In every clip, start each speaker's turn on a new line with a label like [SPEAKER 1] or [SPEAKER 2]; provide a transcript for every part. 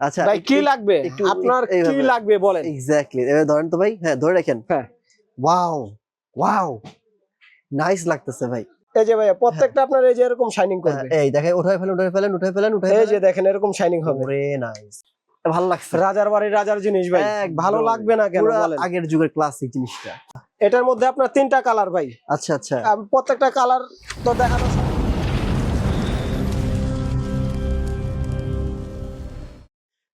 [SPEAKER 1] আচ্ছা
[SPEAKER 2] ভাই কি লাগবে? আপনার কি লাগবে বলেন।
[SPEAKER 1] এক্স্যাক্টলি এবার ধরেন তো ভাই হ্যাঁ ধরে রাখেন।
[SPEAKER 2] হ্যাঁ।
[SPEAKER 1] ওয়াও ওয়াও নাইস লাগতেছে ভাই।
[SPEAKER 2] এই যে ভাইয়া প্রত্যেকটা আপনার এই যে এরকম শাইনিং
[SPEAKER 1] হ্যাঁ,
[SPEAKER 2] করবে।
[SPEAKER 1] এই দেখেন উঠাই ফেলেন উঠাই ফেলেন উঠাই ফেলেন উঠাই
[SPEAKER 2] এই যে দেখেন এরকম শাইনিং হবে।
[SPEAKER 1] ওরে নাইস ভালো লাগছে।
[SPEAKER 2] রাজার বাড়ির রাজার জিনিস ভাই। ভালো লাগবে না কেন বলেন?
[SPEAKER 1] আগের যুগের ক্লাসিক জিনিসটা।
[SPEAKER 2] এটার মধ্যে আপনার তিনটা কালার ভাই।
[SPEAKER 1] আচ্ছা আচ্ছা।
[SPEAKER 2] প্রত্যেকটা কালার তো দেখানো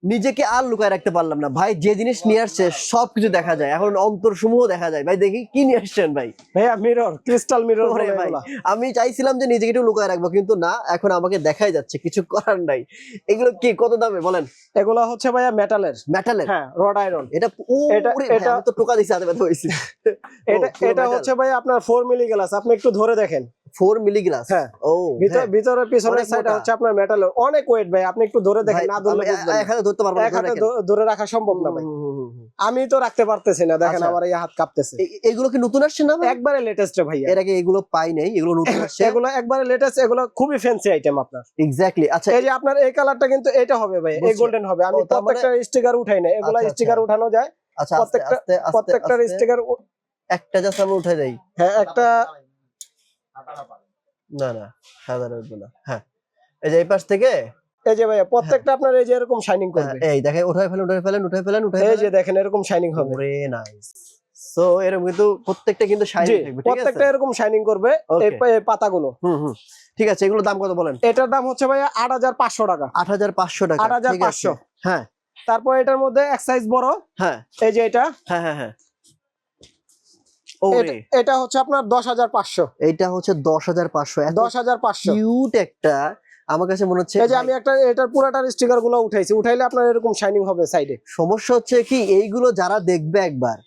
[SPEAKER 1] নিজেকে আর লুকায় রাখতে পারলাম না। ভাই যে জিনিস নিয়ে আসছে সবকিছু দেখা যায়। এখন অন্তর সমূহ দেখা যায়। ভাই দেখি কি নিয়ে আসছেন ভাই?
[SPEAKER 2] ভাইয়া মিরর ক্রিস্টাল মিরর
[SPEAKER 1] ভাই আমি চাইছিলাম যে নিজেকে একটু লুকায় রাখব কিন্তু না এখন আমাকে দেখাই যাচ্ছে কিছু করার নাই। এগুলো কি কত দামে বলেন?
[SPEAKER 2] এগুলো হচ্ছে ভাইয়া মেটালের
[SPEAKER 1] মেটালের
[SPEAKER 2] হ্যাঁ রড আয়রন
[SPEAKER 1] এটা ও
[SPEAKER 2] এটা- এটা-
[SPEAKER 1] তো টোকা দিছি হাতে ব্যথা হয়েছে
[SPEAKER 2] এটা এটা হচ্ছে ভাই আপনার ফোর মিলি গ্লাস আপনি একটু ধরে দেখেন। হ্যাঁ।
[SPEAKER 1] ও
[SPEAKER 2] ভিতর
[SPEAKER 1] হ্যাঁ।
[SPEAKER 2] ভিতরে পিছনের
[SPEAKER 1] অনেক
[SPEAKER 2] হচ্ছে আপনার মেটালের অনেক ওয়েট ভাই। আপনি একটু ধরে দেখেন না ধরলে
[SPEAKER 1] আমি
[SPEAKER 2] বুঝবেন
[SPEAKER 1] এক হাতে ধরতে পারব না,
[SPEAKER 2] এক
[SPEAKER 1] ধরে
[SPEAKER 2] হাতে ধরে রাখা সম্ভব না ভাই। আমি তো রাখতে পারতেছি না দেখেন
[SPEAKER 1] আচ্ছা।
[SPEAKER 2] আমার এই হাত কাঁপতেছে।
[SPEAKER 1] এগুলো কি নতুন আসছে না
[SPEAKER 2] একবারে লেটেস্ট ভাইয়া।
[SPEAKER 1] এর আগে এগুলো পাই নাই এগুলো নতুন আসছে?
[SPEAKER 2] এগুলো একবারে লেটেস্ট এগুলো খুবই ফ্যান্সি আইটেম আপনার।
[SPEAKER 1] এক্স্যাক্টলি আচ্ছা।
[SPEAKER 2] এই যে আপনার এই কালারটা কিন্তু এটা হবে ভাই এই গোল্ডেন হবে। আমি
[SPEAKER 1] মানে-
[SPEAKER 2] প্রত্যেকটা স্টিকার উঠাই না এগুলো
[SPEAKER 1] আচ্ছা,
[SPEAKER 2] স্টিকার
[SPEAKER 1] আচ্ছা।
[SPEAKER 2] উঠানো যায়।
[SPEAKER 1] আচ্ছা
[SPEAKER 2] প্রত্যেকটা- প্রত্যেকটার স্টিকার
[SPEAKER 1] একটা জাস্ট আমরা উঠাই দেই।
[SPEAKER 2] হ্যাঁ একটা
[SPEAKER 1] না না সাদা উঠবে না। হ্যাঁ। এই যে এই পাশ থেকে?
[SPEAKER 2] এই যে ভাইয়া প্রত্যেকটা আপনার এই যে এরকম শাইনিং করবে।
[SPEAKER 1] হ্যাঁ, এই দেখেন উঠাই ফেলেন উঠাই ফেলেন উঠাই ফেলেন উঠাই
[SPEAKER 2] এই যে দেখেন এরকম শাইনিং হবে।
[SPEAKER 1] ওরে নাইস সো এরকম কিন্তু প্রত্যেকটা কিন্তু শাইনি থাকবে ঠিক আছে?
[SPEAKER 2] প্রত্যেকটা এরকম শাইনিং করবে। এই পাতাগুলো।
[SPEAKER 1] হুম হুম। ঠিক আছে এগুলোর দাম কত বলেন?
[SPEAKER 2] এটার দাম হচ্ছে ভাইয়া আট হাজার পাঁচশো টাকা।
[SPEAKER 1] আট হাজার পাঁচশো টাকা
[SPEAKER 2] আট হাজার
[SPEAKER 1] ঠিক আছে।
[SPEAKER 2] পাঁচশো।
[SPEAKER 1] হ্যাঁ।
[SPEAKER 2] তারপর এটার মধ্যে এক সাইজ বড়।
[SPEAKER 1] হ্যাঁ।
[SPEAKER 2] এই যে এটা।
[SPEAKER 1] হ্যাঁ হ্যাঁ হ্যাঁ।
[SPEAKER 2] এটা- হচ্ছে আপনার দশ হাজার পাঁচশো।
[SPEAKER 1] এইটা হচ্ছে দশ হাজার পাঁচশো।
[SPEAKER 2] দশ হাজার পাঁচশো।
[SPEAKER 1] কিউট একটা আমার কাছে মনে হচ্ছে
[SPEAKER 2] এই যে আমি একটা এটার পুরাটার স্টিকারগুলো উঠাইছি। উঠাইলে আপনার এরকম শাইনিং হবে সাইডে
[SPEAKER 1] সমস্যা হচ্ছে কি এইগুলো যারা দেখবে একবার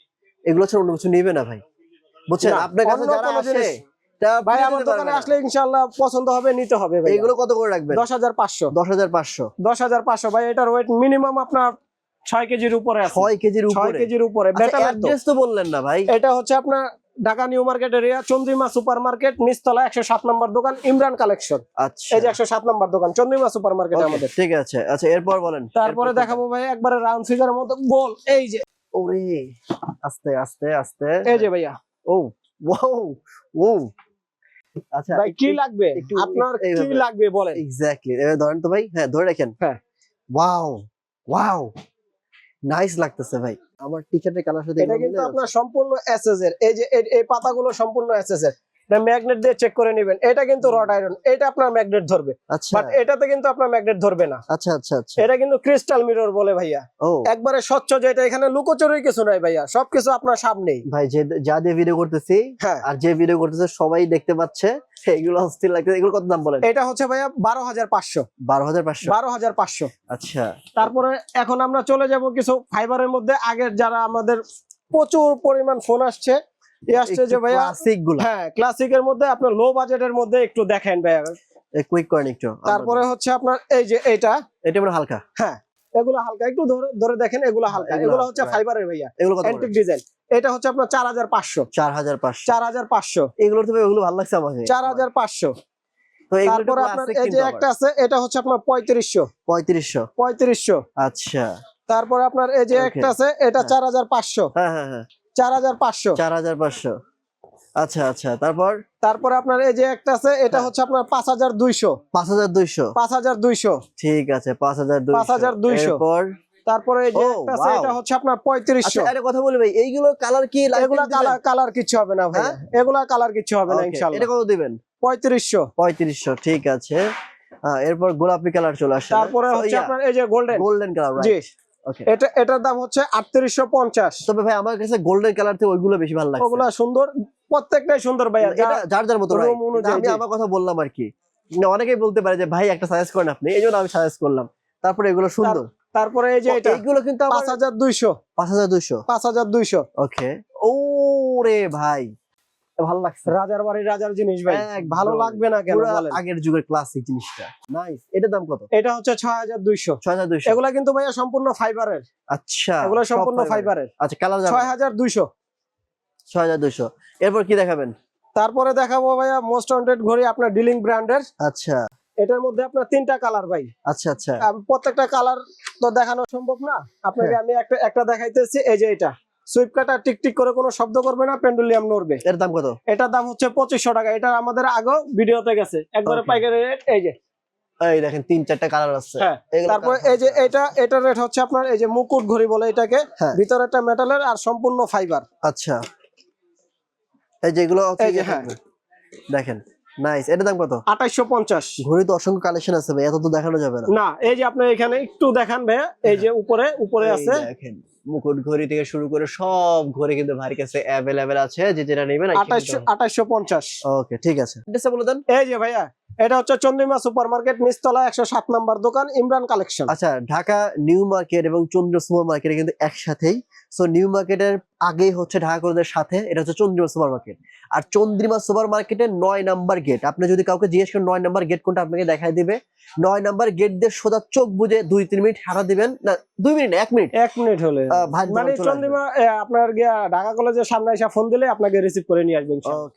[SPEAKER 1] এগুলো ছাড়া অন্য কিছু নিবে না ভাই। বুঝছেন? আপনার কাছে যারা আসে তা
[SPEAKER 2] ভাই আমার দোকানে আসলে ইনশাল্লাহ পছন্দ হবে নিতে হবে ভাই
[SPEAKER 1] এইগুলো কত করে রাখবেন?
[SPEAKER 2] দশ হাজার পাঁচশো।
[SPEAKER 1] দশ হাজার পাঁচশো।
[SPEAKER 2] দশ হাজার পাঁচশো। ভাই এটার ওয়েট মিনিমাম আপনার ছয় কেজির উপরে আছে।
[SPEAKER 1] ছয় কেজির
[SPEAKER 2] ছয় কেজির উপরে।
[SPEAKER 1] আচ্ছা,
[SPEAKER 2] তো
[SPEAKER 1] অ্যাড্রেস তো বললেন না ভাই।
[SPEAKER 2] এটা হচ্ছে আপনার Dhaka new market area Chandrima super market নিচতলা একশো সাত নম্বর দোকান ইমরান কালেকশন।
[SPEAKER 1] আচ্ছা।
[SPEAKER 2] এই যে একশো সাত নম্বর দোকান চন্দ্রিমা সুপার মার্কেট আমাদের।
[SPEAKER 1] ঠিক আছে। আচ্ছা এরপর বলেন।
[SPEAKER 2] তারপরে দেখাবো ভাই একবারে রাউন্ড ফিগারের মতো গোল এই যে।
[SPEAKER 1] ওরে আস্তে আস্তে আস্তে।
[SPEAKER 2] এই যে ভাইয়া।
[SPEAKER 1] ও ওয়াও ও। আচ্ছা
[SPEAKER 2] ভাই কি লাগবে? আপনার কি লাগবে বলেন।
[SPEAKER 1] এক্স্যাক্টলি ধরেন তো ভাই হ্যাঁ ধরে রাখেন।
[SPEAKER 2] হ্যাঁ।
[SPEAKER 1] ওয়াও ওয়াও নাইস লাগতেছে ভাই। আমার টি-শার্টের কালার সাথে
[SPEAKER 2] এটা কিন্তু আপনার সম্পূর্ণ এসএস এর। এই যে এই- এই পাতাগুলো সম্পূর্ণ এসএস এর। এটা ম্যাগনেট দিয়ে চেক করে নেবেন। এটা কিন্তু রড আয়রন এটা আপনার ম্যাগনেট ধরবে।
[SPEAKER 1] আচ্ছা।
[SPEAKER 2] বাট এটাতে কিন্তু আপনার ম্যাগনেট ধরবে না।
[SPEAKER 1] আচ্ছা আচ্ছা আচ্ছা।
[SPEAKER 2] এটা কিন্তু ক্রিস্টাল মিরর বলে ভাইয়া। একবারে স্বচ্ছ যেটা এখানে লুকোচুরি কিছু নাই ভাইয়া। সবকিছু আপনার সামনেই
[SPEAKER 1] ভাই যে যা দিয়ে ভিডিও করতেছি
[SPEAKER 2] হ্যাঁ।
[SPEAKER 1] আর যে ভিডিও করতেছে সবাই দেখতে পাচ্ছে। এগুলো অস্থির লাগতেছে। এগুলো কত দাম বলেন?
[SPEAKER 2] এটা হচ্ছে ভাইয়া বারো হাজার পাঁচশো।
[SPEAKER 1] বারো হাজার পাঁচশো।
[SPEAKER 2] বারো হাজার পাঁচশো।
[SPEAKER 1] আচ্ছা।
[SPEAKER 2] তারপরে এখন আমরা চলে যাব কিছু ফাইবারের মধ্যে। আগের যারা আমাদের প্রচুর পরিমাণ ফোন আসছে এ আসছে ভাইয়া
[SPEAKER 1] ক্লাসিকগুলো।
[SPEAKER 2] হ্যাঁ ক্লাসিকের মধ্যে আপনার লো বাজেটের মধ্যে একটু দেখেন ভাইয়া।
[SPEAKER 1] কুইক করেন একটু
[SPEAKER 2] তারপরে হচ্ছে আপনার এই যে এইটা।
[SPEAKER 1] এটা মানে হালকা।
[SPEAKER 2] এগুলো হালকা একটু ধরে ধরে দেখেন এগুলো হালকা।
[SPEAKER 1] এগুলো
[SPEAKER 2] হচ্ছে ফাইবারের ভাইয়া
[SPEAKER 1] এগুলো
[SPEAKER 2] অ্যান্টিক ডিজাইন এটা হচ্ছে আপনার
[SPEAKER 1] তো ভালো লাগছে আমাকে তো এগুলো
[SPEAKER 2] আপনার এই যে একটা আছে এটা হচ্ছে আপনার পঁয়ত্রিশশো।
[SPEAKER 1] পঁয়ত্রিশশো।
[SPEAKER 2] পঁয়ত্রিশশো।
[SPEAKER 1] আচ্ছা।
[SPEAKER 2] তারপরে আপনার এই যে একটা আছে এটা
[SPEAKER 1] হ্যাঁ।
[SPEAKER 2] চার হাজার পাঁচশো।
[SPEAKER 1] হ্যাঁ হ্যাঁ হ্যাঁ।
[SPEAKER 2] চার হাজার পাঁচশো।
[SPEAKER 1] চার হাজার পাঁচশো। আচ্ছা আচ্ছা তারপর?
[SPEAKER 2] তারপরে আপনার এই যে একটা আছে এটা। হচ্ছে আপনার পাঁচ হাজার দুইশো।
[SPEAKER 1] পাঁচ হাজার দুইশো।
[SPEAKER 2] পাঁচ হাজার দুইশো।
[SPEAKER 1] ঠিক আছে পাঁচ হাজার দুইশো।
[SPEAKER 2] 5200
[SPEAKER 1] এরপর?
[SPEAKER 2] তারপরে এই যে একটা আছে এটা হচ্ছে আপনার পঁয়ত্রিশশো।
[SPEAKER 1] আচ্ছা কথা বলি ভাই এইগুলো কালার কি
[SPEAKER 2] এগুলা কালার কালার কিছু হবে না ভাই
[SPEAKER 1] হ্যাঁ?
[SPEAKER 2] এগুলা কালার কিছু হবে না
[SPEAKER 1] Okay, এটা কত দিবেন?
[SPEAKER 2] পঁয়ত্রিশশো।
[SPEAKER 1] পঁয়ত্রিশশো ঠিক আছে। এরপর গোলাপি কালার চলে আসে
[SPEAKER 2] তারপরে হচ্ছে আপনার এই যে গোল্ডেন
[SPEAKER 1] গোল্ডেন কালার
[SPEAKER 2] জি। এটা এটার দাম হচ্ছে আটত্রিশশো পঞ্চাশ।
[SPEAKER 1] তবে ভাই আমার কাছে গোল্ডেন কালার থেকে ওইগুলো বেশি ভালো
[SPEAKER 2] ওগুলা সুন্দর প্রত্যেকটাই সুন্দর
[SPEAKER 1] এটা যার যার মতো আমি আমার কথা বললাম আর কি। অনেকেই বলতে পারে যে ভাই একটা সাজেস্ট করেন আপনি। এই জন্য আমি সাজেস্ট করলাম। তারপরে এগুলো সুন্দর।
[SPEAKER 2] তারপরে এই যে এটা
[SPEAKER 1] এইগুলো কিন্তু
[SPEAKER 2] পাঁচ হাজার দুইশো।
[SPEAKER 1] পাঁচ হাজার দুইশো।
[SPEAKER 2] পাঁচ হাজার দুইশো।
[SPEAKER 1] ওকে ও রে ভাই। ভালো লাগছে।
[SPEAKER 2] রাজার বাড়ির রাজার জিনিস ভাই। ভালো লাগবে না কেন
[SPEAKER 1] আগের যুগের ক্লাসিক জিনিসটা। নাইস এটার দাম কত?
[SPEAKER 2] এটা হচ্ছে ছয় হাজার দুইশো।
[SPEAKER 1] ছয় হাজার দুইশো।
[SPEAKER 2] এগুলা কিন্তু ভাইয়া সম্পূর্ণ ফাইবারের
[SPEAKER 1] আচ্ছা
[SPEAKER 2] এগুলো সম্পূর্ণ ফাইবারের
[SPEAKER 1] আচ্ছা কালার
[SPEAKER 2] ছয় হাজার দুইশো।
[SPEAKER 1] ছয় হাজার দুইশো। এরপর কি দেখাবেন?
[SPEAKER 2] তারপরে দেখাবো ভাইয়া মোস্ট ওয়ান্টেড ঘড়ি আপনার ডিলিং ব্র্যান্ডের
[SPEAKER 1] আচ্ছা।
[SPEAKER 2] এটার মধ্যে আপনার তিনটা কালার ভাই।
[SPEAKER 1] আচ্ছা আচ্ছা।
[SPEAKER 2] প্রত্যেকটা কালার তো দেখানো সম্ভব না। আপনাকে
[SPEAKER 1] হ্যাঁ।
[SPEAKER 2] আমি একটা একটা দেখাইতেছি এই যে এটা। সুইপ টিকটিক করে কোনো শব্দ করবে না পেন্ডুলিয়াম নড়বে।
[SPEAKER 1] এর দাম কত?
[SPEAKER 2] এটার দাম হচ্ছে পঁচিশশো টাকা। এটা আমাদের আগেও ভিডিওতে গেছে। একবারে পাইকারি রেট এই যে।
[SPEAKER 1] এই দেখেন তিন চারটা কালার আছে
[SPEAKER 2] হ্যাঁ, তারপর এই যে। এটা এটার রেট হচ্ছে আপনার এই যে মুকুট ঘড়ি বলে এটাকে।
[SPEAKER 1] হ্যাঁ।
[SPEAKER 2] ভিতরে একটা মেটালের আর সম্পূর্ণ ফাইবার
[SPEAKER 1] আচ্ছা। এই যে এগুলো
[SPEAKER 2] হ্যাঁ।
[SPEAKER 1] দেখেন নাইস এটার দাম কত?
[SPEAKER 2] আঠাইশো পঞ্চাশ।
[SPEAKER 1] ঘড়ি তো অসংখ্য কালেকশন আছে ভাই এত তো দেখানো যাবে না।
[SPEAKER 2] না এই যে আপনি এখানে একটু দেখান ভাইয়া। এই যে উপরে উপরে আছে।
[SPEAKER 1] দেখেন। মুকুট ঘড়ি থেকে শুরু করে সব ঘড়ি কিন্তু ভাইয়ের কাছে অ্যাভেলেবেল আছে যে যেটা নেবেন
[SPEAKER 2] আঠাশশো আঠাইশো পঞ্চাশ।
[SPEAKER 1] ওকে ঠিক আছে। অ্যাড্রেসে বলে দেন।
[SPEAKER 2] এই যে ভাইয়া এটা হচ্ছে চন্দ্রিমা সুপার মার্কেট নিচতলা একশো সাত নম্বর দোকান ইমরান কালেকশন।
[SPEAKER 1] আচ্ছা ঢাকা নিউ মার্কেট এবং চন্দ্র সুপার মার্কেট কিন্তু একসাথেই সো নিউ মার্কেটের আগেই হচ্ছে ঢাকা কলেজের সাথে এটা হচ্ছে চন্দ্রিমা সুপার মার্কেট। আর চন্দ্রিমা সুপার মার্কেটের নয় নাম্বার গেট আপনি যদি কাউকে জিজ্ঞেস করেন নয় নাম্বার গেট কোনটা আপনাকে দেখাই দিবে। নয় নাম্বার গেট দিয়ে সোজা চোখ বুঝে দুই তিন মিনিট হাঁটা দিবেন। না দুই মিনিট এক মিনিট।
[SPEAKER 2] এক মিনিট হলে। মানে চন্দ্রিমা আপনার ঢাকা কলেজের সামনে এসে ফোন দিলে আপনাকে রিসিভ করে নিয়ে আসবেন
[SPEAKER 1] ওকে